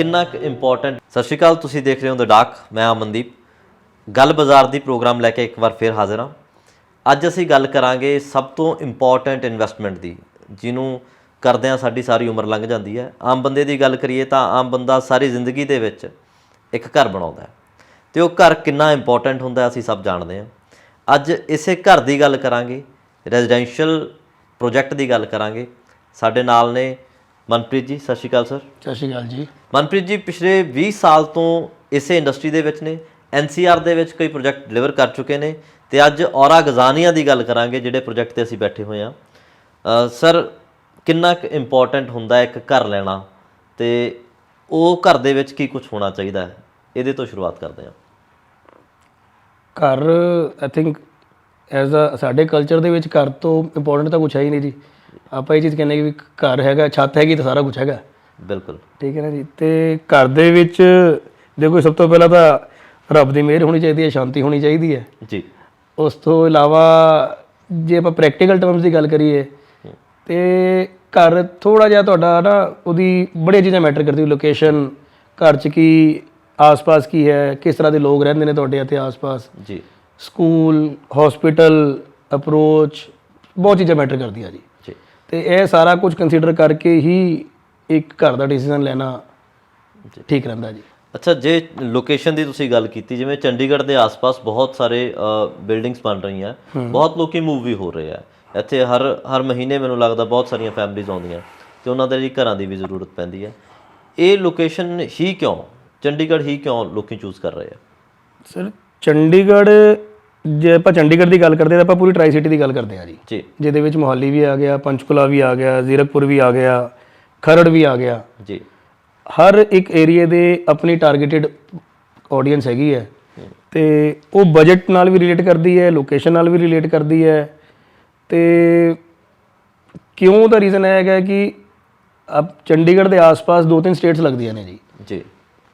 ਕਿੰਨਾ ਕੁ ਇੰਪੋਰਟੈਂਟ ਸਤਿ ਸ਼੍ਰੀ ਅਕਾਲ, ਤੁਸੀਂ ਦੇਖ ਰਹੇ ਹੋ ਦ ਡਾਕ ਮੈਂ ਅਮਨਦੀਪ ਗੱਲ ਬਾਜ਼ਾਰ ਦੀ ਪ੍ਰੋਗਰਾਮ ਲੈ ਕੇ ਇੱਕ ਵਾਰ ਫੇਰ ਹਾਜ਼ਰ ਹਾਂ। ਅੱਜ ਅਸੀਂ ਗੱਲ ਕਰਾਂਗੇ ਸਭ ਤੋਂ ਇੰਪੋਰਟੈਂਟ ਇਨਵੈਸਟਮੈਂਟ ਦੀ, ਜਿਹਨੂੰ ਕਰਦਿਆਂ ਸਾਡੀ ਸਾਰੀ ਉਮਰ ਲੰਘ ਜਾਂਦੀ ਹੈ। ਆਮ ਬੰਦੇ ਦੀ ਗੱਲ ਕਰੀਏ ਤਾਂ ਆਮ ਬੰਦਾ ਸਾਰੀ ਜ਼ਿੰਦਗੀ ਦੇ ਵਿੱਚ ਇੱਕ ਘਰ ਬਣਾਉਂਦਾ ਹੈ। ਤੇ ਉਹ ਘਰ ਕਿੰਨਾ ਇੰਪੋਰਟੈਂਟ ਹੁੰਦਾ ਅਸੀਂ ਸਭ ਜਾਣਦੇ ਹਾਂ। ਅੱਜ ਇਸੇ ਘਰ ਦੀ ਗੱਲ ਕਰਾਂਗੇ ਰੈਜ਼ੀਡੈਂਸ਼ੀਅਲ ਪ੍ਰੋਜੈਕਟ ਦੀ ਗੱਲ ਕਰਾਂਗੇ। ਸਾਡੇ ਨਾਲ ਨੇ ਮਨਪ੍ਰੀਤ ਜੀ ਸਤਿ ਸ਼੍ਰੀ ਅਕਾਲ ਸਰ। ਸਤਿ ਸ਼੍ਰੀ ਅਕਾਲ ਜੀ। ਮਨਪ੍ਰੀਤ ਜੀ ਪਿਛਲੇ 20 ਸਾਲ ਤੋਂ ਇਸੇ ਇੰਡਸਟਰੀ ਦੇ ਵਿੱਚ ਨੇ ਐਨਸੀਆਰ ਦੇ ਵਿੱਚ ਕਈ ਪ੍ਰੋਜੈਕਟ ਡਿਲੀਵਰ ਕਰ ਚੁੱਕੇ ਨੇ ਤੇ ਅੱਜ ਔਰਾ ਗਜ਼ਾਨੀਆਂ ਦੀ ਗੱਲ ਕਰਾਂਗੇ ਜਿਹੜੇ ਪ੍ਰੋਜੈਕਟ ਤੇ ਅਸੀਂ ਬੈਠੇ ਹੋਏ ਆ ਸਰ ਕਿੰਨਾ ਕੁ ਇੰਪੋਰਟੈਂਟ ਹੁੰਦਾ ਇੱਕ ਘਰ ਲੈਣਾ? ਤੇ ਉਹ ਘਰ ਦੇ ਵਿੱਚ ਕੀ ਕੁਝ ਹੋਣਾ ਚਾਹੀਦਾ ਹੈ? ਇਹਦੇ ਤੋਂ ਸ਼ੁਰੂਆਤ ਕਰਦੇ ਹਾਂ। ਘਰ ਆਈ ਥਿੰਕ ਐਜ਼ ਅ ਸਾਡੇ ਕਲਚਰ ਦੇ ਵਿੱਚ ਘਰ ਤੋਂ ਇੰਪੋਰਟੈਂਟ ਤਾਂ ਕੁਝ ਹੈ ਹੀ ਨਹੀਂ ਜੀ। ਆਪਾਂ ਇਹ ਚੀਜ਼ ਕਹਿੰਦੇ ਕਿ ਵੀ ਘਰ ਹੈਗਾ ਛੱਤ ਹੈਗੀ ਤਾਂ ਸਾਰਾ ਕੁਝ ਹੈਗਾ। ਬਿਲਕੁਲ। ਠੀਕ ਹੈ ਨਾ ਜੀ? ਤੇ ਘਰ ਦੇ ਵਿੱਚ ਦੇਖੋ ਸਭ ਤੋਂ ਪਹਿਲਾਂ ਤਾਂ ਰੱਬ ਦੀ ਮਿਹਰ ਹੋਣੀ ਚਾਹੀਦੀ ਹੈ ਸ਼ਾਂਤੀ ਹੋਣੀ ਚਾਹੀਦੀ ਹੈ। ਜੀ। ਉਸ ਤੋਂ ਇਲਾਵਾ ਜੇ ਆਪਾਂ ਪ੍ਰੈਕਟੀਕਲ ਟਰਮਸ ਦੀ ਗੱਲ ਕਰੀਏ ਤੇ ਘਰ ਥੋੜਾ ਜਿਹਾ ਤੁਹਾਡਾ ਨਾ ਉਹਦੀ ਬੜੀਆਂ ਚੀਜ਼ਾਂ ਮੈਟਰ ਕਰਦੀ ਲੋਕੇਸ਼ਨ ਘਰ 'ਚ ਕੀ ਆਸ-ਪਾਸ ਕੀ ਹੈ ਕਿਸ ਤਰ੍ਹਾਂ ਦੇ ਲੋਕ ਰਹਿੰਦੇ ਨੇ ਤੁਹਾਡੇ ਇੱਥੇ ਆਸ-ਪਾਸ। ਜੀ। ਸਕੂਲ ਹਸਪੀਟਲ ਅਪਰੋਚ ਬਹੁਤ ਚੀਜ਼ਾਂ ਮੈਟਰ ਕਰਦੀਆਂ ਜੀ ਜੀ। ਤੇ ਇਹ ਸਾਰਾ ਕੁਝ ਕੰਸੀਡਰ ਕਰਕੇ ਹੀ ਇੱਕ ਘਰ ਦਾ ਡਿਸੀਜਨ ਲੈਣਾ ਠੀਕ ਰਹਿੰਦਾ ਜੀ। ਅੱਛਾ ਜੇ ਲੋਕੇਸ਼ਨ ਦੀ ਤੁਸੀਂ ਗੱਲ ਕੀਤੀ ਜਿਵੇਂ ਚੰਡੀਗੜ੍ਹ ਦੇ ਆਸ-ਪਾਸ ਬਹੁਤ ਸਾਰੇ ਬਿਲਡਿੰਗਸ ਬਣ ਰਹੀਆਂ ਬਹੁਤ ਲੋਕੀ ਮੂਵ ਵੀ ਹੋ ਰਹੇ ਆ। ਇੱਥੇ ਹਰ ਹਰ ਮਹੀਨੇ ਮੈਨੂੰ ਲੱਗਦਾ ਬਹੁਤ ਸਾਰੀਆਂ ਫੈਮਿਲੀਆਂ ਆਉਂਦੀਆਂ ਤੇ ਉਹਨਾਂ ਦੇ ਲਈ ਘਰਾਂ ਦੀ ਵੀ ਜ਼ਰੂਰਤ ਪੈਂਦੀ ਹੈ ਇਹ ਲੋਕੇਸ਼ਨ ਹੀ ਕਿਉਂ ਚੰਡੀਗੜ੍ਹ ਹੀ ਕਿਉਂ ਲੋਕੀ ਚੂਜ਼ ਕਰ ਰਹੇ ਆ? ਸਰ ਚੰਡੀਗੜ੍ਹ ਜੇ ਆਪਾਂ ਚੰਡੀਗੜ੍ਹ ਦੀ ਗੱਲ ਕਰਦੇ ਤਾਂ ਆਪਾਂ ਪੂਰੀ ਟਰਾਈ ਸਿਟੀ ਦੀ ਗੱਲ ਕਰਦੇ ਹਾਂ ਜੀ। ਜੀ। ਜਿਹਦੇ ਵਿੱਚ ਮੋਹਾਲੀ ਵੀ ਆ ਗਿਆ ਪੰਚਕੁਲਾ ਵੀ ਆ ਗਿਆ ਜ਼ੀਰਕਪੁਰ ਵੀ ਆ ਗਿਆ ਖਰੜ ਵੀ ਆ ਗਿਆ। ਜੀ। ਹਰ ਇੱਕ ਏਰੀਆ ਦੇ ਆਪਣੀ ਟਾਰਗੇਟਡ ਆਡੀਅנס ਹੈਗੀ ਹੈ। ਤੇ ਉਹ ਬਜਟ ਨਾਲ ਵੀ ਰਿਲੇਟ ਕਰਦੀ ਹੈ ਲੋਕੇਸ਼ਨ ਨਾਲ ਵੀ ਰਿਲੇਟ ਕਰਦੀ ਹੈ। ਤੇ ਕਿਉਂ ਦਾ ਰੀਜ਼ਨ ਇਹ ਹੈਗਾ ਕਿ ਅਬ ਚੰਡੀਗੜ੍ਹ ਦੇ ਆਸ-ਪਾਸ ਦੋ ਤਿੰਨ ਸਟੇਟਸ ਲੱਗਦੀਆਂ ਨੇ ਜੀ। ਜੀ।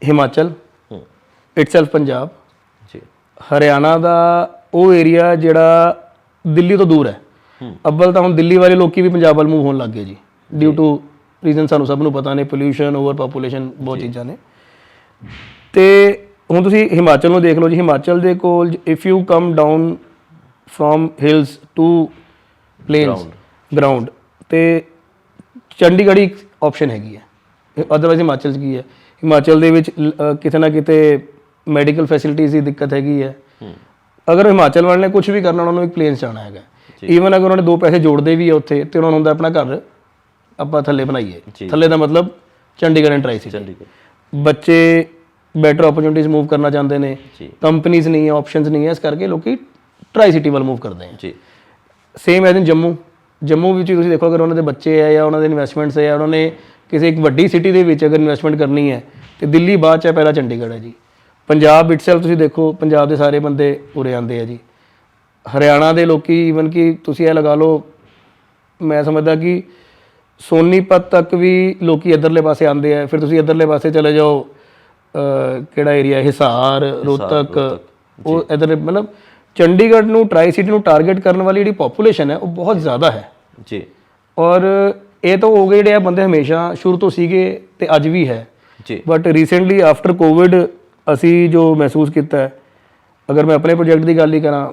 ਹਿਮਾਚਲ ਇਟਸੈਲਫ ਪੰਜਾਬ। ਹਰਿਆਣਾ ਦਾ ਉਹ ਏਰੀਆ ਜਿਹੜਾ ਦਿੱਲੀ ਤੋਂ ਦੂਰ ਹੈ। ਅੱਵਲ ਤਾਂ ਹੁਣ ਦਿੱਲੀ ਵਾਲੇ ਲੋਕੀ ਵੀ ਪੰਜਾਬ ਵੱਲ ਮੂਵ ਹੋਣ ਲੱਗ ਗਏ ਜੀ। ਡਿਊ ਟੂ ਰੀਜ਼ਨ ਸਾਨੂੰ ਸਭ ਨੂੰ ਪਤਾ ਨੇ ਪੋਲਿਊਸ਼ਨ ਓਵਰ ਪੋਪੂਲੇਸ਼ਨ ਬਹੁਤ ਚੀਜ਼ਾਂ ਨੇ। ਤੇ ਹੁਣ ਤੁਸੀਂ ਹਿਮਾਚਲ ਨੂੰ ਦੇਖ ਲਓ ਜੀ। ਹਿਮਾਚਲ ਦੇ ਕੋਲ if you come down from hills to plains ground ਤੇ ਚੰਡੀਗੜ੍ਹ ਇੱਕ ਆਪਸ਼ਨ ਹੈਗੀ ਹੈ। ਅਦਰਵਾਈਜ਼ ਹਿਮਾਚਲ 'ਚ ਕੀ ਹੈ? ਹਿਮਾਚਲ ਦੇ ਵਿੱਚ ਕਿਤੇ ਨਾ ਕਿਤੇ ਮੈਡੀਕਲ ਫੈਸਿਲਿਟੀਜ਼ ਦੀ ਦਿੱਕਤ ਹੈਗੀ ਹੈ। ਅਗਰ ਹਿਮਾਚਲ ਵਾਲੇ ਨੇ ਕੁਝ ਵੀ ਕਰਨਾ ਉਹਨਾਂ ਨੂੰ ਇੱਕ ਪਲੇਨ ਜਾਣਾ ਹੈਗਾ। ਈਵਨ ਅਗਰ ਉਹਨਾਂ ਨੇ ਦੋ ਪੈਸੇ ਜੋੜਦੇ ਵੀ ਆ ਉੱਥੇ ਤੇ ਉਹਨਾਂ ਨੂੰ ਹੁੰਦਾ ਆਪਣਾ ਘਰ ਆਪਾਂ ਥੱਲੇ ਬਣਾਈਏ। ਥੱਲੇ ਦਾ ਮਤਲਬ ਚੰਡੀਗੜ੍ਹ ਐਂਡ ਟਰਾਈ ਸਿਟੀ ਬੱਚੇ ਬੈਟਰ ਓਪਰਚੁਨਿਟੀਜ਼ ਮੂਵ ਕਰਨਾ ਚਾਹੁੰਦੇ ਨੇ। ਕੰਪਨੀਆਂ ਨਹੀਂ ਹੈ ਆਪਸ਼ਨਸ ਨਹੀਂ ਹੈ ਇਸ ਕਰਕੇ ਲੋਕੀ ਟਰਾਈ ਸਿਟੀ ਵੱਲ ਮੂਵ ਕਰਦੇ ਆ। ਜੀ। Same as in Jammu. Jammu ਵਿੱਚ ਤੁਸੀਂ ਦੇਖੋ ਅਗਰ ਉਹਨਾਂ ਦੇ ਬੱਚੇ ਹੈ ਜਾਂ ਉਹਨਾਂ ਦੇ ਇਨਵੈਸਟਮੈਂਟਸ ਜਾਂ ਉਹਨਾਂ ਨੇ ਕਿਸੇ ਇੱਕ ਵੱਡੀ ਸਿਟੀ ਦੇ ਵਿੱਚ ਅਗਰ ਇਨਵੈਸਟਮੈਂਟ ਕਰਨੀ ਹੈ ਤੇ ਦਿੱਲੀ ਬਾਅਦ ਚ ਪਹਿਲਾਂ ਚੰਡੀਗੜ੍ਹ ਹੈ ਜੀ। ਪੰਜਾਬ ਇਟਸੈਲਫ ਤੁਸੀਂ ਦੇਖੋ ਪੰਜਾਬ ਦੇ ਸਾਰੇ ਬੰਦੇ ਉਰੇ ਆਉਂਦੇ ਆ ਜੀ। ਹਰਿਆਣਾ ਦੇ ਲੋਕੀ ਇਵਨ ਕਿ ਤੁਸੀਂ ਇਹ ਲਗਾ ਲਓ ਮੈਂ ਸਮਝਦਾ ਕਿ ਸੋਨੀਪਤ ਤੱਕ ਵੀ ਲੋਕੀ ਇਧਰਲੇ ਪਾਸੇ ਆਉਂਦੇ ਆ ਫਿਰ ਤੁਸੀਂ ਇਧਰਲੇ ਪਾਸੇ ਚਲੇ ਜਾਓ ਕਿਹੜਾ ਏਰੀਆ ਹਿਸਾਰ ਰੋਹਤਕ ਉਹ ਇਧਰ ਮਤਲਬ ਚੰਡੀਗੜ੍ਹ ਨੂੰ ਟਰਾਈ ਸਿਟੀ ਨੂੰ ਟਾਰਗੇਟ ਕਰਨ ਵਾਲੀ ਜਿਹੜੀ ਪੋਪੂਲੇਸ਼ਨ ਹੈ ਉਹ ਬਹੁਤ ਜ਼ਿਆਦਾ ਹੈ। ਜੀ। ਔਰ ਇਹ ਤਾਂ ਹੋ ਗਏ ਜਿਹੜੇ ਆ ਬੰਦੇ ਹਮੇਸ਼ਾ ਸ਼ੁਰੂ ਤੋਂ ਸੀਗੇ ਤੇ ਅੱਜ ਵੀ ਹੈ। ਜੀ। ਬਟ ਰੀਸੈਂਟਲੀ ਆਫਟਰ ਕੋਵਿਡ ਅਸੀਂ ਜੋ ਮਹਿਸੂਸ ਕੀਤਾ ਹੈ ਅਗਰ ਮੈਂ ਆਪਣੇ ਪ੍ਰੋਜੈਕਟ ਦੀ ਗੱਲ ਹੀ ਕਰਾਂ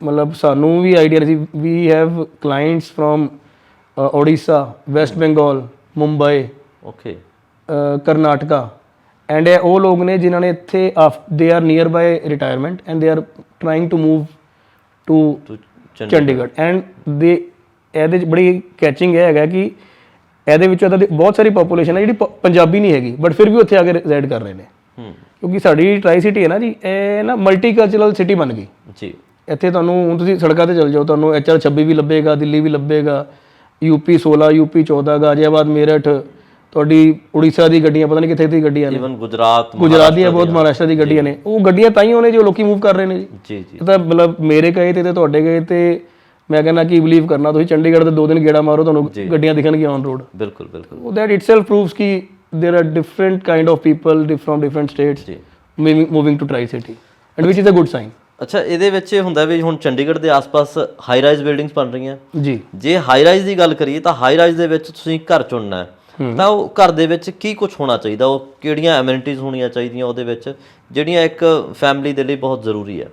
ਮਤਲਬ ਸਾਨੂੰ ਵੀ idea C. We have clients from Odisha west Bengal Mumbai okay Karnataka and ਇਹ ਉਹ ਲੋਕ ਨੇ ਜਿਨ੍ਹਾਂ ਨੇ ਇੱਥੇ they are near by retirement and they are trying to move to Chandigarh and they ਇਹਦੇ ਚ ਬੜੀ ਕੈਚਿੰਗ ਇਹ ਹੈਗਾ ਕਿ ਇਹਦੇ ਵਿੱਚੋਂ ਤਾਂ ਬਹੁਤ ਸਾਰੀ ਪੋਪੂਲੇਸ਼ਨ ਹੈ ਜਿਹੜੀ ਪੰਜਾਬੀ ਨਹੀਂ ਹੈਗੀ ਬਟ ਫਿਰ ਵੀ ਉੱਥੇ ਆ ਕੇ ਰੈਜ਼ਿਡ ਕਰ ਰਹੇ ਨੇ। ਹੂੰ। ਕਿਉਂਕਿ ਸਾਡੀ ਟਰਾਈ ਸਿਟੀ ਹੈ ਨਾ ਜੀ ਇਹ ਨਾ ਮਲਟੀਕਲਚਰਲ ਸਿਟੀ ਬਣ ਗਈ। ਜੀ। ਇੱਥੇ ਤੁਹਾਨੂੰ ਹੁਣ ਤੁਸੀਂ ਸੜਕਾਂ ਤੇ ਚੱਲ ਜਾਓ ਤੁਹਾਨੂੰ ਐਚਆਰ 26 ਵੀ ਲੱਭੇਗਾ ਦਿੱਲੀ ਵੀ ਲੱਭੇਗਾ ਯੂਪੀ 16 ਯੂਪੀ 14 ਗਾਜ਼ੀਆਬਾਦ ਮੇਰਠ ਤੁਹਾਡੀ ਉੜੀਸਾ ਦੀ ਗੱਡੀਆਂ ਪਤਾ ਨਹੀਂ ਕਿੱਥੇ ਦੀ ਗੱਡੀਆਂ ਨੇ। ਇਵਨ ਗੁਜਰਾਤ ਗੁਜਰਾਤ ਦੀਆਂ ਬਹੁਤ ਮਹਾਰਾਸ਼ਟਰ ਦੀ ਗੱਡੀਆਂ ਨੇ। ਉਹ ਗੱਡੀਆਂ ਤਾਂ ਹੀ ਉਹਨੇ ਜੋ ਲੋਕੀ ਮੂਵ ਕਰ ਰਹੇ ਨੇ ਜੀ। ਜੀ ਤਾਂ ਮਤਲਬ ਮੇਰੇ ਕਹੇ ਤੇ ਤੇ ਤੁਹਾਡੇ ਕਹੇ ਤੇ ਮੈਂ ਕਹਿੰਦਾ ਕਿ ਬਲੀਵ ਕਰਨਾ ਤੁਸੀਂ ਚੰਡੀਗੜ੍ਹ ਦੇ ਦੋ ਦਿਨ ਗੇੜਾ ਮਾਰੋ ਤੁਹਾਨੂੰ ਗੱਡੀਆਂ ਦਿਖਣਗੀਆਂ ਔਨ ਰੋਡ ਬਿਲਕੁਲ ਬਿਲਕੁਲ। ਉਹ that itself proves ਕਿ there are different kind of people di- from different states ਜੀ. moving moving to tri city and which is a good sign. ਅੱਛਾ ਇਹਦੇ ਵਿੱਚ ਇਹ ਹੁੰਦਾ ਵੀ ਹੁਣ ਚੰਡੀਗੜ੍ਹ ਦੇ ਆਸ-ਪਾਸ ਹਾਈ ਰਾਈਜ਼ ਬਿਲਡਿੰਗਸ ਬਣ ਰਹੀਆਂ। ਜੀ। ਜੇ ਹਾਈ ਰਾਈਜ਼ ਦੀ ਗੱਲ ਕਰੀਏ ਤਾਂ ਹਾਈ ਰਾਈਜ਼ ਦੇ ਵਿੱਚ ਤੁਸੀਂ ਘਰ ਚੁਣਨਾ ਹੈ। ਤਾਂ ਉਹ ਘਰ ਦੇ ਵਿੱਚ ਕੀ ਕੁਝ ਹੋਣਾ ਚਾਹੀਦਾ? ਉਹ ਕਿਹੜੀਆਂ ਐਮਿਨਿਟੀਜ਼ ਹੋਣੀਆਂ ਚਾਹੀਦੀਆਂ ਉਹਦੇ ਵਿੱਚ? ਜਿਹੜੀਆਂ ਇੱਕ ਫੈਮਿਲੀ ਦੇ ਲਈ ਬਹੁਤ ਜ਼ਰੂਰੀ ਹੈ।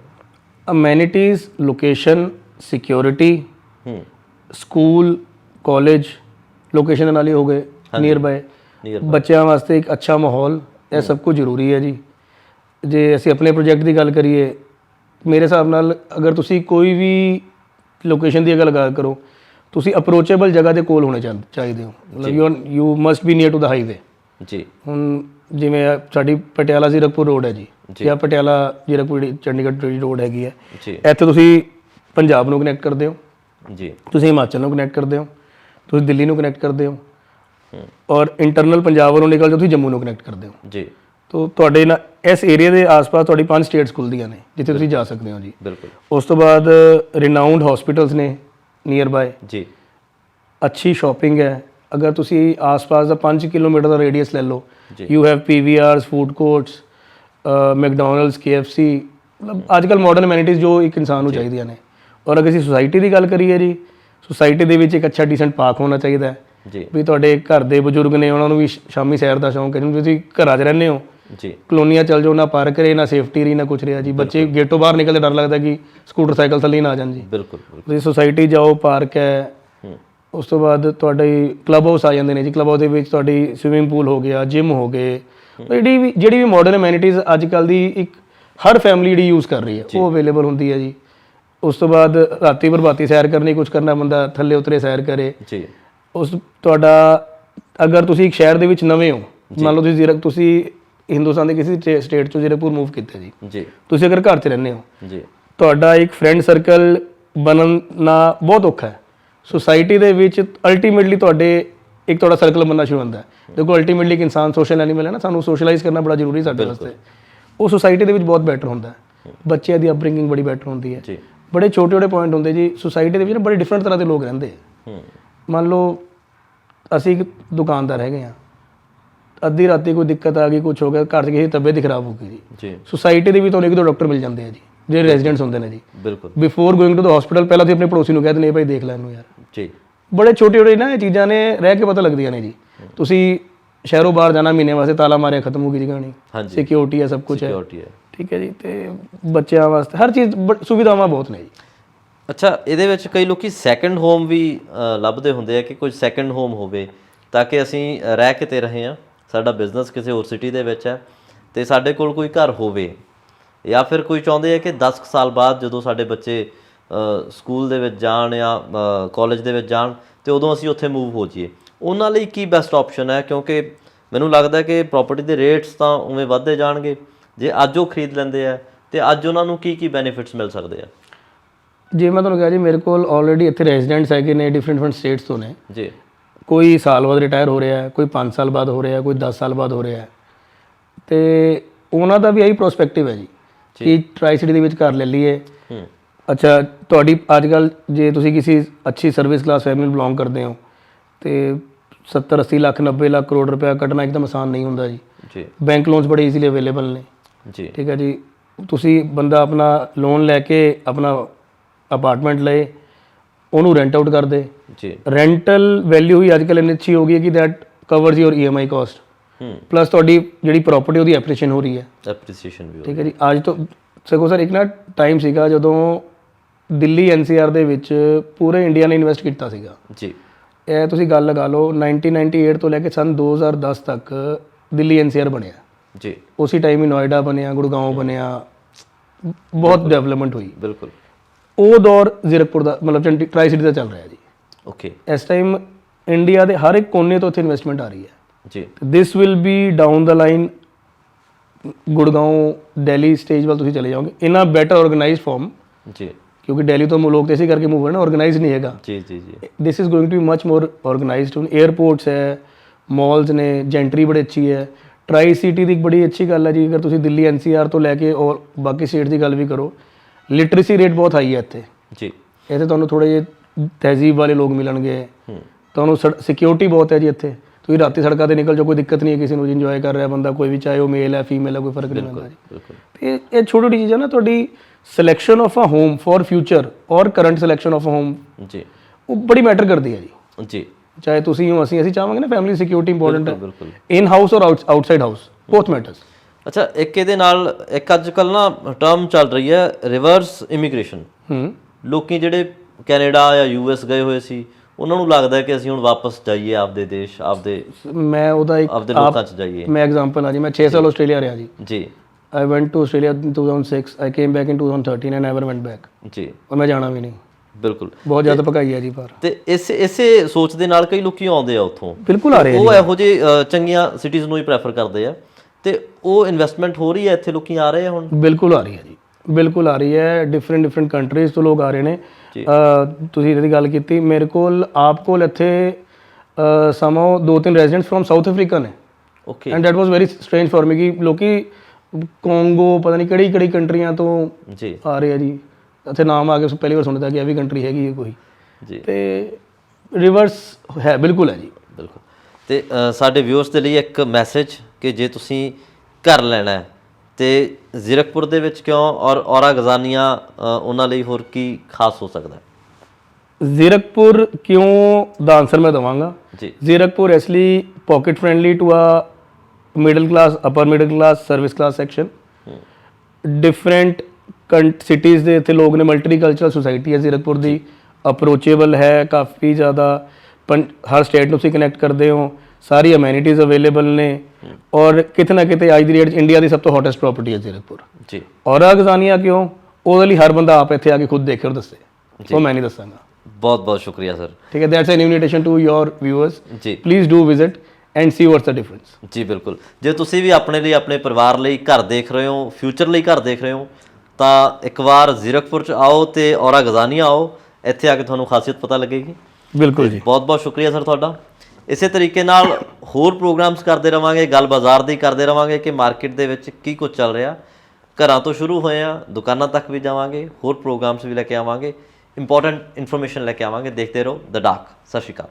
ਅਮੈਨਿਟੀਜ਼ ਲੋਕੇਸ਼ਨ ਸਿਕਿਉਰਿਟੀ ਹੂੰ। ਸਕੂਲ ਕਾਲਜ ਲੋਕੇਸ਼ਨ ਦੇ ਨਾਲ ਹੀ ਹੋ ਗਏ ਨੀਅਰ ਬਾਏ ਬੱਚਿਆਂ ਵਾਸਤੇ ਇੱਕ ਅੱਛਾ ਮਾਹੌਲ ਇਹ ਸਭ ਕੁਝ ਜ਼ਰੂਰੀ ਹੈ ਜੀ। ਜੇ ਅਸੀਂ ਆਪਣੇ ਪ੍ਰੋਜੈਕਟ ਦੀ ਗੱਲ ਕਰੀਏ ਮੇਰੇ ਹਿਸਾਬ ਨਾਲ ਅਗਰ ਤੁਸੀਂ ਕੋਈ ਵੀ ਲੋਕੇਸ਼ਨ ਦੀ ਗੱਲ ਕਰੋ ਤੁਸੀਂ ਅਪਰੋਚੇਬਲ ਜਗ੍ਹਾ ਦੇ ਕੋਲ ਹੋਣੇ ਚਾਹ- ਚਾਹੀਦੇ ਹੋ। ਮਤਲਬ you you must be near to the highway ਜੀ। ਹੁਣ ਜਿਵੇਂ ਸਾਡੀ ਪਟਿਆਲਾ ਜ਼ੀਰਕਪੁਰ ਰੋਡ ਹੈ ਜੀ। ਜਾਂ। ਪਟਿਆਲਾ ਜ਼ੀਰਕਪੁਰ ਚੰਡੀਗੜ੍ਹ ਰੋਡ ਹੈਗੀ ਹੈ ਇੱਥੇ ਤੁਸੀਂ ਪੰਜਾਬ ਨੂੰ ਕਨੈਕਟ ਕਰਦੇ ਹੋ। ਜੀ। ਤੁਸੀਂ ਹਿਮਾਚਲ ਨੂੰ ਕਨੈਕਟ ਕਰਦੇ ਹੋ। ਤੁਸੀਂ ਦਿੱਲੀ ਨੂੰ ਕਨੈਕਟ ਕਰਦੇ ਹੋ। ਔਰ ਇੰਟਰਨਲ ਪੰਜਾਬ ਵੱਲੋਂ ਨਿਕਲ ਜਾਓ ਤੁਸੀਂ ਜੰਮੂ ਨੂੰ ਕਨੈਕਟ ਕਰਦੇ ਹੋ। ਜੀ। ਤੋ ਤੁਹਾਡੇ ਨਾਲ ਇਸ ਏਰੀਆ ਦੇ ਆਸ-ਪਾਸ ਤੁਹਾਡੀ ਪੰਜ ਸਟੇਟਸ ਖੁੱਲਦੀਆਂ ਨੇ ਜਿੱਥੇ ਤੁਸੀਂ ਜਾ ਸਕਦੇ ਹੋ ਜੀ। ਬਿਲਕੁਲ। ਉਸ ਤੋਂ ਬਾਅਦ ਰਿਨਾਊਂਡ ਹਸਪੀਟਲਸ ਨੇ ਨੀਅਰ ਬਾਏ ਜੀ। ਅੱਛੀ ਸ਼ਾਪਿੰਗ ਹੈ। ਅਗਰ ਤੁਸੀਂ ਆਸ-ਪਾਸ ਦਾ 5 ਕਿਲੋਮੀਟਰ ਦਾ ਰੇਡੀਅਸ ਲੈ ਲਓ ਜੀ। You have PVRs food courts McDonald's KFC ਮਤਲਬ ਅੱਜਕੱਲ ਮਾਡਰਨ ਐਮੈਨਿਟੀਜ਼ ਜੋ ਇੱਕ ਇਨਸਾਨ ਨੂੰ ਚਾਹੀਦੀਆਂ ਨੇ। ਔਰ ਅਗਰ ਅਸੀਂ ਸੁਸਾਇਟੀ ਦੀ ਗੱਲ ਕਰੀਏ ਜੀ ਸੁਸਾਇਟੀ ਦੇ ਵਿੱਚ ਇੱਕ ਅੱਛਾ ਡੀਸੈਂਟ ਪਾਰਕ ਹੋਣਾ ਚਾਹੀਦਾ ਹੈ। ਜੀ। ਵੀ ਤੁਹਾਡੇ ਘਰ ਦੇ ਬਜ਼ੁਰਗ ਨੇ ਉਹਨਾਂ ਨੂੰ ਵੀ ਸ਼ਾਮੀ ਸੈਰ ਦਾ ਸ਼ੌਂਕ ਹੈ ਜਿਵੇਂ ਤੁਸੀਂ ਘਰਾਂ 'ਚ ਰਹਿੰਦੇ ਹੋ। ਜੀ। ਕਲੋਨੀਆਂ ਚੱਲ ਜਾਓ ਨਾ ਪਾਰਕ ਰਹੇ ਨਾ ਸੇਫਟੀ ਰਹੀ ਨਾ ਕੁਛ ਰਿਹਾ ਜੀ। ਬੱਚੇ ਗੇਟੋਂ ਬਾਹਰ ਨਿਕਲਦੇ ਡਰ ਲੱਗਦਾ ਕਿ ਸਕੂਟਰ ਸਾਈਕਲ ਥੱਲੇ ਨਾ ਆ ਜਾਣ ਜੀ। ਬਿਲਕੁਲ ਤੁਸੀਂ ਸੁਸਾਇਟੀ ਜਾਓ ਪਾਰਕ ਹੈ। ਉਸ ਤੋਂ ਬਾਅਦ ਤੁਹਾਡੇ ਕਲੱਬ ਹਾਊਸ ਆ ਜਾਂਦੇ ਨੇ ਜੀ। ਕਲੱਬ ਹਾਊਸ ਦੇ ਵਿੱਚ ਤੁਹਾਡੀ ਸਵਿਮਿੰਗ ਪੂਲ ਹੋ ਗਿਆ ਜਿਮ ਹੋ ਗਏ। ਜਿਹੜੀ ਵੀ ਜਿਹੜੀ ਵੀ ਮਾਡਰਨ ਐਮੈਨਿਟੀਜ਼ ਅੱਜ ਕੱਲ ਦੀ ਇੱਕ ਹਰ ਫੈਮਿਲੀ ਜਿਹੜੀ ਯੂਜ਼ ਕਰ ਰਹੀ ਹੈ ਉਹ ਅਵੇਲੇਬਲ ਹੁੰਦੀ ਹੈ ਜੀ। ਉਸ ਤੋਂ ਬਾਅਦ ਰਾਤੀ ਪ੍ਰਭਾਤੀ ਸੈਰ ਕਰਨੀ ਕੁਝ ਕਰਨਾ ਬੰਦਾ ਥੱਲੇ ਉਤਰੇ ਸੈਰ ਕਰੇ। ਜੀ। ਉਸ ਤੁਹਾਡਾ ਅਗਰ ਤੁਸੀਂ ਇੱਕ ਸ਼ਹਿਰ ਦੇ ਵਿੱਚ ਨਵੇਂ ਹੋ ਮੰਨ ਲਓ ਤੁਸੀਂ ਜ਼ੀਰਕ ਤੁਸੀਂ ਹਿੰਦੁਸਤਾਨ ਦੇ ਕਿਸੇ ਸਟੇਟ ਚੋਂ ਜ਼ੀਰਕਪੁਰ ਮੂਵ ਕੀਤਾ ਜੀ। ਜੀ। ਤੁਸੀਂ ਅਗਰ ਘਰ 'ਚ ਰਹਿੰਦੇ ਹੋ। ਜੀ। ਤੁਹਾਡਾ ਇੱਕ ਫਰੈਂਡ ਸਰਕਲ ਬਣਨਾ ਬਹੁਤ ਔਖਾ ਹੈ। ਸੁਸਾਇਟੀ ਦੇ ਵਿੱਚ ਅਲਟੀਮੇਟਲੀ ਤੁਹਾਡੇ ਇੱਕ ਤੁਹਾਡਾ ਸਰਕਲ ਬਣਨਾ ਸ਼ੁਰੂ ਹੁੰਦਾ ਹੈ। ਦੇਖੋ ਅਲਟੀਮੇਟਲੀ ਇੱਕ ਇਨਸਾਨ ਸੋਸ਼ਲ ਐਨੀਮਲ ਹੈ ਨਾ ਸਾਨੂੰ ਸੋਸ਼ਲਾਈਜ਼ ਕਰਨਾ ਬੜਾ ਜ਼ਰੂਰੀ ਸਾਡੇ ਵਾਸਤੇ। ਉਹ ਸੁਸਾਇਟੀ ਦੇ ਵਿੱਚ ਬਹੁਤ ਬੈਟਰ ਹੁੰਦਾ ਹੈ। ਬੱਚਿਆਂ ਦੀ ਅਪਬ੍ਰਿੰਗਿੰਗ ਬੜੀ ਬੈਟਰ ਹੁੰਦੀ ਹੈ। ਜੀ। ਬੜੇ ਛੋਟੇ ਛੋਟੇ ਪੁਆਇੰਟ ਹੁੰਦੇ ਜੀ। ਸੁਸਾਇਟੀ ਦੇ ਵਿੱਚ ਨਾ ਬੜੇ ਡਿਫਰੈਂਟ ਤਰ੍ਹਾਂ ਦੇ ਲੋਕ ਰਹਿੰਦੇ ਹੂੰ। ਮੰਨ ਲਓ ਅਸੀਂ ਇੱਕ ਦੁਕਾਨਦਾਰ ਹੈਗੇ ਆ ਅੱਧੀ ਰਾਤੀ ਕੋਈ ਦਿੱਕਤ ਆ ਗਈ ਕੁਝ ਹੋ ਗਿਆ ਘਰ 'ਚ ਕਿਸੇ ਦੀ ਤਬੀਅਤ ਹੀ ਖਰਾਬ ਹੋ ਗਈ ਜੀ। ਜੀ। ਸੁਸਾਇਟੀ ਦੇ ਵੀ ਤੁਹਾਨੂੰ ਇੱਕ ਦੋ ਡਾਕਟਰ ਮਿਲ ਜਾਂਦੇ ਆ ਜੀ ਜਿਹੜੇ ਰੈਜ਼ੀਡੈਂਟਸ ਹੁੰਦੇ ਨੇ ਜੀ। ਬਿਲਕੁਲ। Before going to the hospital ਪਹਿਲਾਂ ਤੁਸੀਂ ਆਪਣੇ ਪੜੋਸੀ ਨੂੰ ਕਹਿ ਦਿੰਦੇ ਭਾਈ ਦੇਖ ਲੈ ਇਹਨੂੰ ਯਾਰ। ਜੀ। ਬੜੇ ਛੋਟੇ ਛੋਟੇ ਨਾ ਇਹ ਚੀਜ਼ਾਂ ਨੇ ਰਹਿ ਕੇ ਪਤਾ ਲੱਗਦੀਆਂ ਨੇ ਜੀ। ਤੁਸੀਂ ਸ਼ਹਿਰੋਂ ਬਾਹਰ ਜਾਣਾ ਮਹੀਨੇ ਵਾਸਤੇ ਤਾਲਾ ਮਾਰਿਆ ਖਤਮ ਹੋ ਗਈ ਜੀ ਕਹਾਣੀ। ਹਾਂਜੀ। ਸਿਕਿਉਰਿਟੀ ਹੈ ਸਭ ਕੁਝ ਹੈ। ਸਿਕਿਉਰਿਟੀ ਹੈ। ਠੀਕ ਹੈ ਜੀ ਤੇ ਬੱਚਿਆਂ ਵਾਸਤੇ ਹਰ ਚੀਜ਼ ਸੁਵਿਧਾਵਾਂ ਬਹੁਤ ਨੇ ਜੀ। ਅੱਛਾ, ਇਹਦੇ ਵਿੱਚ ਕਈ ਲੋਕੀ ਸੈਕੰਡ ਹੋਮ ਵੀ ਲੱਭਦੇ ਹੁੰਦੇ ਆ ਕਿ ਕੋਈ ਸੈਕੰਡ ਹੋਮ ਹੋਵੇ ਤਾਂ ਕਿ ਅਸੀਂ ਰਹਿ ਕਿਤੇ ਰਹੇ ਆ ਸਾਡਾ ਬਿਜ਼ਨਸ ਕਿਸੇ ਹੋਰ ਸਿਟੀ ਦੇ ਵਿੱਚ ਹੈ ਤੇ ਸਾਡੇ ਕੋਲ ਕੋਈ ਘਰ ਹੋਵੇ ਜਾਂ ਫਿਰ ਕੋਈ ਚਾਹੁੰਦੇ ਆ ਕਿ 10 ਕੁ ਸਾਲ ਬਾਅਦ ਜਦੋਂ ਸਾਡੇ ਬੱਚੇ ਸਕੂਲ ਦੇ ਵਿੱਚ ਜਾਣ ਜਾਂ ਕਾਲਜ ਦੇ ਵਿੱਚ ਜਾਣ ਤੇ ਉਦੋਂ ਅਸੀਂ ਉੱਥੇ ਮੂਵ ਹੋ ਜਾਈਏ। ਉਹਨਾਂ ਲਈ ਕੀ ਬੈਸਟ ਆਪਸ਼ਨ ਹੈ? ਕਿਉਂਕਿ ਮੈਨੂੰ ਲੱਗਦਾ ਕਿ ਪ੍ਰਾਪਰਟੀ ਦੇ ਰੇਟਸ ਤਾਂ ਉਵੇਂ ਵੱਧਦੇ ਜਾਣਗੇ। ਜੇ ਅੱਜ ਉਹ ਖਰੀਦ ਲੈਂਦੇ ਆ ਤੇ ਅੱਜ ਉਹਨਾਂ ਨੂੰ ਕੀ ਕੀ ਬੈਨੀਫਿਟਸ ਮਿਲ ਸਕਦੇ ਆ? ਜੇ ਮੈਂ ਤੁਹਾਨੂੰ ਕਿਹਾ ਜੀ ਮੇਰੇ ਕੋਲ ਆਲਰੇਡੀ ਇੱਥੇ ਰੈਜ਼ੀਡੈਂਟਸ ਹੈਗੇ ਨੇ ਡਿਫਰੈਂਟ ਡਿਫਰੈਂਟ ਸਟੇਟਸ ਤੋਂ ਨੇ। ਜੀ। ਕੋਈ ਸਾਲ ਬਾਅਦ ਰਿਟਾਇਰ ਹੋ ਰਿਹਾ ਹੈ ਕੋਈ 5 ਸਾਲ ਬਾਅਦ ਹੋ ਰਿਹਾ ਹੈ ਕੋਈ 10 ਸਾਲ ਬਾਅਦ ਹੋ ਰਿਹਾ ਹੈ। ਤੇ ਉਹਨਾਂ ਦਾ ਵੀ ਇਹੀ ਪ੍ਰੋਸਪੈਕਟਿਵ ਹੈ ਜੀ ਕਿ ਟਰਾਈ ਸਿਟੀ ਦੇ ਵਿੱਚ ਘਰ ਲੈ ਲਈਏ। ਹੂੰ। ਅੱਛਾ ਤੁਹਾਡੀ ਅੱਜਕੱਲ ਜੇ ਤੁਸੀਂ ਕਿਸੇ ਅੱਛੀ ਸਰਵਿਸ ਕਲਾਸ ਫੈਮਿਲੀ ਨੂੰ ਬਿਲੋਂਗ ਕਰਦੇ ਹੋ ਤੇ 70 80 ਲੱਖ 90 ਲੱਖ ਕਰੋੜ ਰੁਪਏ ਕੱਢਣਾ ਇੱਕਦਮ ਆਸਾਨ ਨਹੀਂ ਹੁੰਦਾ ਜੀ। ਜੀ। ਬੈਂਕ ਲੋਨਸ ਬੜੇ ਈਜ਼ੀਲੀ ਅਵੇਲੇਬਲ ਨੇ। ਜੀ। ਠੀਕ ਹੈ ਜੀ ਤੁਸੀਂ ਬੰਦਾ ਆਪਣਾ ਲੋਨ ਲੈ ਕੇ ਆਪਣਾ ਅਪਾਰਟਮੈਂਟ ਲਏ ਉਹਨੂੰ ਰੈਂਟ ਆਊਟ ਕਰ ਦੇ। ਜੀ। ਰੈਂਟਲ ਵੈਲਿਊ ਹੀ ਅੱਜਕੱਲ ਇੰਨੀ ਅੱਛੀ ਹੋ ਗਈ ਹੈ ਕਿ that covers your EMI cost ਹੂੰ। ਪਲੱਸ ਤੁਹਾਡੀ ਜਿਹੜੀ ਪ੍ਰਾਪਰਟੀ ਉਹਦੀ ਐਪਰੀਸ਼ੀਏਸ਼ਨ ਹੋ ਰਹੀ ਹੈ। ਐਪਰੀਸੀਏਸ਼ਨ ਵੀ ਹੋ- ਠੀਕ ਹੈ ਜੀ। ਅੱਜ ਤੋਂ ਸਗੋਂ ਸਰ ਇੱਕ ਨਾ ਟਾਈਮ ਸੀਗਾ ਜਦੋਂ ਦਿੱਲੀ ਐਨਸੀਆਰ ਦੇ ਵਿੱਚ ਪੂਰੇ ਇੰਡੀਆ ਨੇ ਇਨਵੈਸਟ ਕੀਤਾ ਸੀਗਾ। ਜੀ। ਇਹ ਤੁਸੀਂ ਗੱਲ ਲਗਾ ਲਓ 1998 ਤੋਂ ਲੈ ਕੇ ਸਨ 2010 ਤੱਕ ਦਿੱਲੀ ਐਨਸੀਆਰ ਬਣਿਆ। ਜੀ। ਉਸੇ ਟਾਈਮ ਹੀ ਨੋਇਡਾ ਬਣਿਆ ਗੁੜਗਾਉਂ ਬਣਿਆ। ਬਹੁਤ ਡਿਵੈਲਪਮੈਂਟ ਹੋਈ। ਬਿਲਕੁਲ। ਉਹ ਦੌਰ ਜ਼ੀਰਕਪੁਰ ਦਾ ਮਤਲਬ ਟਰਾਈ ਸਿਟੀ ਦਾ ਚੱਲ ਰਿਹਾ ਜੀ। ਓਕੇ ਇਸ ਟਾਈਮ ਇੰਡੀਆ ਦੇ ਹਰ ਇੱਕ ਕੋਨੇ ਤੋਂ ਇੱਥੇ ਇਨਵੈਸਟਮੈਂਟ ਆ ਰਹੀ ਹੈ। ਜੀ। This will be down the line Gurgaon Delhi stage ਵੱਲ ਤੁਸੀਂ ਚਲੇ ਜਾਓਗੇ। ਇਨ ਬੈਟਰ ਆਰਗੇਨਾਈਜ਼ਡ ਫਾਰਮ ਜੀ। ਕਿਉਂਕਿ ਦਿੱਲੀ ਤੋਂ ਲੋਕ ਤੇ ਇਸੇ ਕਰਕੇ ਮੂਵ ਹੋਏ ਨਾ ਆਰਗੇਨਾਈਜ਼ ਨਹੀਂ ਹੈਗਾ। ਜੀ ਜੀ ਜੀ। This is going to be much more organised ਹੁਣ। 에ਅਰਪੋਰਟਸ ਹੈ ਮਾਲਸ ਨੇ ਜੈਂਟਰੀ ਬੜੀ ਅੱਛੀ ਹੈ। ਟਰਾਈ ਸਿਟੀ ਦੀ ਇੱਕ ਬੜੀ ਅੱਛੀ ਗੱਲ ਹੈ ਜੀ ਅਗਰ ਤੁਸੀਂ ਦਿੱਲੀ ਐਨਸੀਆਰ ਤੋਂ ਲੈ ਕੇ ਔਰ ਬਾਕੀ ਸਟੇਟ ਦੀ ਗੱਲ ਵੀ ਕਰੋ ਲਿਟਰੇਸੀ ਰੇਟ ਬਹੁਤ ਹਾਈ ਹੈ ਇੱਥੇ। ਜੀ। ਇੱਥੇ ਤੁਹਾਨੂੰ ਥੋੜੇ ਜਿਹੇ ਤਹਿਜ਼ੀਬ ਵਾਲੇ ਲੋਕ ਮਿਲਣਗੇ। ਤੁਹਾਨੂੰ ਸਿਕਿਉਰਿਟੀ ਬਹੁਤ ਹੈ ਜੀ ਇੱਥੇ। ਤੁਸੀਂ ਰਾਤੀ ਸੜਕਾਂ ਤੇ ਨਿਕਲ ਜਾਓ ਕੋਈ ਦਿੱਕਤ ਨਹੀਂ ਹੈ ਕਿਸੇ ਨੂੰ ਇੰਜੋਏ ਕਰ ਰਿਹਾ ਬੰਦਾ ਕੋਈ ਵੀ ਚਾਹੇ ਉਹ ਮੇਲ ਹੈ ਫੀਮੇਲ ਹੈ ਕੋਈ ਫ਼ਰਕ ਨਹੀਂ ਪੈਂਦਾ ਜੀ। ਤੇ ਇਹ ਛੋਟੀ ਛੋਟੀ ਚੀਜ਼ਾਂ ਨਾ ਤੁਹਾਡੀ selection of a home for future ਔਰ current selection of a home ਜੀ। ਉਹ ਬੜੀ ਮੈਟਰ ਕਰਦੀ ਹੈ ਜੀ। ਜੀ। ਚਾਹੇ ਤੁਸੀਂ ਹੋ ਅਸੀਂ ਅਸੀਂ ਚਾਹਾਂਗੇ ਨਾ ਫੈਮਿਲੀ ਸਿਕਿਉਰਿਟੀ ਇੰਪੋਰਟੈਂਟ ਹੈ। ਇਨ ਹਾਊਸ ਔਰ ਆਊਟਸਾਈਡ ਹਾਊਸ ਬੋਥ ਮੈਟਰਸ ਅੱਛਾ ਇੱਕ ਇਹਦੇ ਨਾਲ ਇੱਕ ਅੱਜ ਕੱਲ ਨਾ ਟਰਮ ਚੱਲ ਰਹੀ ਹੈ ਰਿਵਰਸ ਇਮੀਗ੍ਰੇਸ਼ਨ ਹੂੰ। ਲੋਕੀ ਜਿਹੜੇ ਕੈਨੇਡਾ ਜਾਂ ਯੂਐਸ ਗਏ ਹੋਏ ਸੀ ਉਹਨਾਂ ਨੂੰ ਲੱਗਦਾ ਕਿ ਅਸੀਂ ਹੁਣ ਵਾਪਸ ਜਾਈਏ ਆਪਦੇ ਦੇਸ਼ ਆਪਦੇ ਮੈਂ ਉਹਦਾ ਇੱਕ ਆਪਦੇ ਲੋਕਾਂ 'ਚ ਜਾਈਏ। ਮੈਂ ਐਗਜ਼ਾਮਪਲ ਆ ਜੀ ਮੈਂ 6 ਸਾਲ ਆਸਟ੍ਰੇਲੀਆ ਰਿਹਾ ਜੀ। ਜੀ। I went to Australia in 2006 I came back in 2013 and never went back ਜੀ। ਔਰ ਮੈਂ ਜਾਣਾ ਵੀ ਨਹੀਂ। ਬਿਲਕੁਲ। ਬਹੁਤ ਜ਼ਿਆਦਾ ਭਕਾਈ ਹੈ ਜੀ ਪਰ। ਤੇ ਇਸੇ ਇਸੇ ਸੋਚ ਦੇ ਨਾਲ ਕਈ ਲੋਕੀ ਆਉਂਦੇ ਆ ਉੱਥੋਂ। ਬਿਲਕੁਲ ਆ ਰਹੇ ਆ ਉਹ ਇਹੋ ਜਿਹੇ ਚੰਗੀਆਂ ਸਿਟੀਜ਼ ਨੂੰ ਹੀ ਪ੍ਰੈਫਰ ਕਰਦੇ ਆ। ਤੇ ਉਹ ਇਨਵੈਸਟਮੈਂਟ ਹੋ ਰਹੀ ਹੈ ਇੱਥੇ ਲੋਕੀ ਆ ਰਹੇ ਆ ਹੁਣ? ਬਿਲਕੁਲ ਆ ਰਹੀ ਹੈ ਜੀ। ਬਿਲਕੁਲ ਆ ਰਹੀ ਹੈ। ਡਿਫਰੈਂਟ ਡਿਫਰੈਂਟ ਕੰਟਰੀਜ਼ ਤੋਂ ਲੋਕ ਆ ਰਹੇ ਨੇ। ਤੁਸੀਂ ਇਹਦੀ ਗੱਲ ਕੀਤੀ। ਮੇਰੇ ਕੋਲ ਆਪ ਕੋਲ ਇੱਥੇ ਸਮੋ ਦੋ ਤਿੰਨ ਰੈਜ਼ੀਡੈਂਟਸ ਫਰਮ ਸਾਊਥ ਅਫਰੀਕਾ ਨੇ। Okay and that was very strange for me ਕਿ ਲੋਕੀ ਕੋਂਗੋ ਪਤਾ ਨਹੀਂ ਕਿਹੜੀ ਕਿਹੜੀ ਕੰਟਰੀਆਂ ਤੋਂ ਜੀ। ਆ ਰਹੇ ਆ ਜੀ। ਇੱਥੇ ਨਾਮ ਆ ਕੇ ਪਹਿਲੀ ਵਾਰ ਸੁਣਦਾ ਕਿ ਇਹ ਵੀ ਕੰਟਰੀ ਹੈਗੀ ਹੈ ਕੋਈ। ਜੀ। ਤੇ ਰਿਵਰਸ ਹੈ ਬਿਲਕੁਲ ਹੈ ਜੀ। ਬਿਲਕੁਲ। ਤੇ ਸਾਡੇ ਵਿਊਅਰਸ ਦੇ ਲਈ ਇੱਕ ਮੈਸੇਜ ਕਿ ਜੇ ਤੁਸੀਂ ਘਰ ਲੈਣਾ ਹੈ ਤੇ ਜ਼ੀਰਕਪੁਰ ਦੇ ਵਿੱਚ ਕਿਉਂ ਔਰ ਔਰਾ ਗਜ਼ਾਨੀਆਂ ਉਹਨਾਂ ਲਈ ਹੋਰ ਕੀ ਖਾਸ ਹੋ ਸਕਦਾ ਜ਼ੀਰਕਪੁਰ ਕਿਉਂ? ਦਾ ਆਨਸਰ ਮੈਂ ਦਵਾਂਗਾ। ਜੀ। ਜ਼ੀਰਕਪੁਰ ਇਸ ਲਈ pocket friendly to a middle class upper middle class service class section different cities ਦੇ ਇੱਥੇ ਲੋਕ ਨੇ ਮਲਟੀਕਲਚਰਲ ਸੁਸਾਇਟੀ ਹੈ ਜ਼ੀਰਕਪੁਰ ਦੀ। ਅਪਰੋਚੇਬਲ ਹੈ ਕਾਫੀ ਜ਼ਿਆਦਾ ਹਰ ਸਟੇਟ ਨੂੰ ਤੁਸੀਂ ਕਨੈਕਟ ਕਰਦੇ ਹੋ ਸਾਰੀ ਅਮੈਨਿਟੀਜ਼ ਅਵੇਲੇਬਲ ਨੇ। ਔਰ ਕਿਤੇ ਨਾ ਕਿਤੇ ਅੱਜ ਦੀ ਡੇਟ 'ਚ ਇੰਡੀਆ ਦੀ ਸਭ ਤੋਂ ਹੌਟੈਸਟ ਪ੍ਰਾਪਰਟੀ ਹੈ ਜ਼ੀਰਕਪੁਰ। ਜੀ। ਔਰਾ ਗਜ਼ਾਨੀਆ ਕਿਉਂ? ਉਹਦੇ ਲਈ ਹਰ ਬੰਦਾ ਆਪ ਇੱਥੇ ਆ ਕੇ ਖੁਦ ਦੇਖੇ ਔਰ ਦੱਸੇ। ਉਹ ਮੈਂ ਨਹੀਂ ਦੱਸਾਂਗਾ। ਬਹੁਤ ਬਹੁਤ ਸ਼ੁਕਰੀਆ ਸਰ। ਠੀਕ ਹੈ that's an invitation to your viewers ਜੀ। Please do visit and see what's the difference ਜੀ ਬਿਲਕੁਲ। ਜੇ ਤੁਸੀਂ ਵੀ ਆਪਣੇ ਲਈ ਆਪਣੇ ਪਰਿਵਾਰ ਲਈ ਘਰ ਦੇਖ ਰਹੇ ਹੋ ਫਿਊਚਰ ਲਈ ਘਰ ਦੇਖ ਰਹੇ ਹੋ ਤਾਂ ਇੱਕ ਵਾਰ ਜ਼ੀਰਕਪੁਰ ਚ ਆਓ ਤੇ ਔਰਾ ਗਜ਼ਾਨੀਆ ਆਓ। ਇੱਥੇ ਆ ਕੇ ਤੁਹਾਨੂੰ ਖਾਸੀਅਤ ਪਤਾ ਲੱਗੇਗੀ। ਬਿਲਕੁਲ ਜੀ। ਬਹੁਤ ਬਹੁਤ ਸ਼ੁਕਰੀਆ ਸਰ ਤੁਹਾਡਾ। ਇਸੇ ਤਰੀਕੇ ਨਾਲ ਹੋਰ ਪ੍ਰੋਗਰਾਮਸ ਕਰਦੇ ਰਵਾਂਗੇ ਗੱਲ ਬਾਜ਼ਾਰ ਦੀ ਕਰਦੇ ਰਵਾਂਗੇ ਕਿ ਮਾਰਕੀਟ ਦੇ ਵਿੱਚ ਕੀ ਕੁਝ ਚੱਲ ਰਿਹਾ। ਘਰਾਂ ਤੋਂ ਸ਼ੁਰੂ ਹੋਏ ਆ ਦੁਕਾਨਾਂ ਤੱਕ ਵੀ ਜਾਵਾਂਗੇ ਹੋਰ ਪ੍ਰੋਗਰਾਮਸ ਵੀ ਲੈ ਕੇ ਆਵਾਂਗੇ ਇੰਪੋਰਟੈਂਟ ਇਨਫੋਰਮੇਸ਼ਨ ਲੈ ਕੇ ਆਵਾਂਗੇ ਦੇਖਦੇ ਰਹੋ ਦ ਡਾਕ ਸਤਿ ਸ਼੍ਰੀ ਅਕਾਲ।